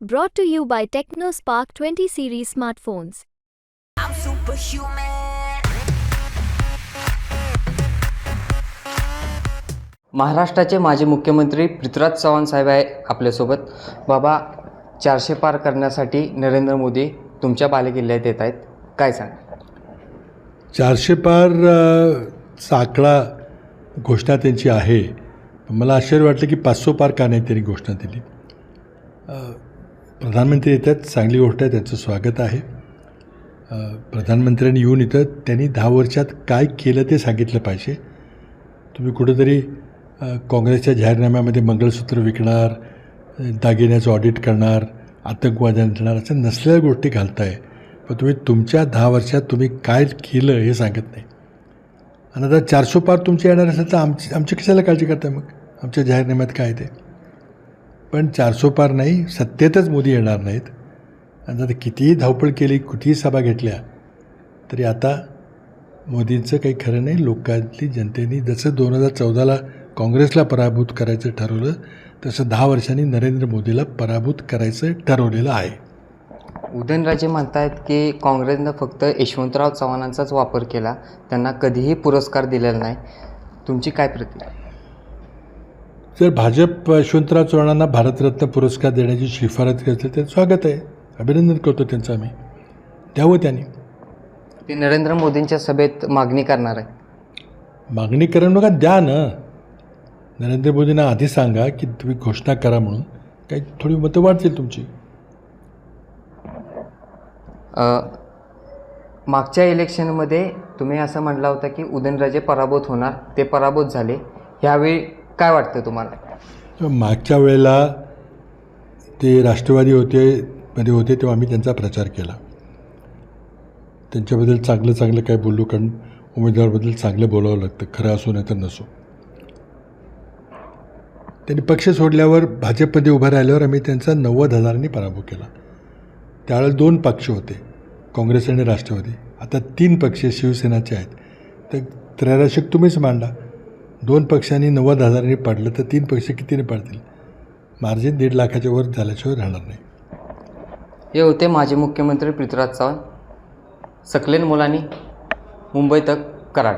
Brought to you by TechnoSpark 20 series smartphones. I'm superhuman. महाराष्ट्राचे माजी मुख्यमंत्री पृथ्वीराज चव्हाण साहेब आहे आपल्यासोबत. बाबा चारशे पार करण्यासाठी नरेंद्र मोदी तुमच्या बालेकिल्ल्यात येत आहेत. काय सांग? चारशे पार साकडा घोषणा त्यांची आहे. मला आश्चर्य वाटलं की पाचशे पार का नाही त्यांनी घोषणा दिली. प्रधानमंत्री येतात चांगली गोष्ट आहे त्यांचं स्वागत आहे. प्रधानमंत्र्यांनी येऊन इथं त्यांनी दहा वर्षात काय केलं ते सांगितलं पाहिजे. तुम्ही कुठंतरी काँग्रेसच्या जाहीरनाम्यामध्ये मंगळसूत्र विकणार दागिन्याचं ऑडिट करणार आतंकवाद्यांना असं नसलेल्या गोष्टी घालताय. पण तुम्ही तुमच्या दहा वर्षात तुम्ही काय केलं हे सांगत नाही. आणि आता चारशे पार तुमचे येणार असेल तर आमची आमची कशाला काळजी करताय मग? आमच्या जाहीरनाम्यात काय ते? पण चारशे पार नाही सत्तेतच मोदी येणार नाहीत. आणि आता कितीही धावपळ केली कुठेही सभा घेतल्या तरी आता मोदींचं काही खरं नाही. लोकांतली जनतेने जसं दोन हजार चौदाला काँग्रेसला पराभूत करायचं ठरवलं तसं दहा वर्षांनी नरेंद्र मोदीला पराभूत करायचं ठरवलेलं आहे. उदयनराजे म्हणतायत की काँग्रेसनं फक्त यशवंतराव चव्हाणांचाच वापर केला. त्यांना कधीही पुरस्कार दिलेला नाही. तुमची काय प्रतिक्रिया? जर भाजप यशवंतराव चव्हाणांना भारतरत्न पुरस्कार देण्याची शिफारस करते तर स्वागत आहे. अभिनंदन करतो त्यांचं आम्ही. द्यावं त्यांनी. ते नरेंद्र मोदींच्या सभेत मागणी करणार आहे. मागणी करा नका द्या ना. नरेंद्र मोदींना आधी सांगा की तुम्ही घोषणा करा म्हणून. काही थोडी मतं वाढतील तुमची. मागच्या इलेक्शनमध्ये तुम्ही असं म्हटलं होतं की उदयनराजे पराभूत होणार ते पराभूत झाले. ह्यावेळी काय वाटतं तुम्हाला? मागच्या वेळेला ते राष्ट्रवादी होते मध्ये होते तेव्हा आम्ही त्यांचा प्रचार केला. त्यांच्याबद्दल चांगलं चांगलं काय बोललो कारण उमेदवाराबद्दल चांगलं बोलावं लागतं खरं असो नाही तर नसो. त्यांनी पक्ष सोडल्यावर भाजपमध्ये उभं राहिल्यावर आम्ही त्यांचा नव्वद हजारांनी पराभव केला. त्यावेळेला दोन पक्ष होते काँग्रेस आणि राष्ट्रवादी. आता तीन पक्ष शिवसेनाचे आहेत. तर त्रैराशिक तुम्हीच मांडा. दोन पक्षांनी नव्वद हजारांनी पाडलं तर तीन पक्ष कितीने पाडतील? मार्जिन दीड लाखाच्या वर झाल्याशिवाय राहणार नाही. हे होते माजी मुख्यमंत्री पृथ्वीराज चव्हाण सकलेन मुलांनी मुंबई तक कराड.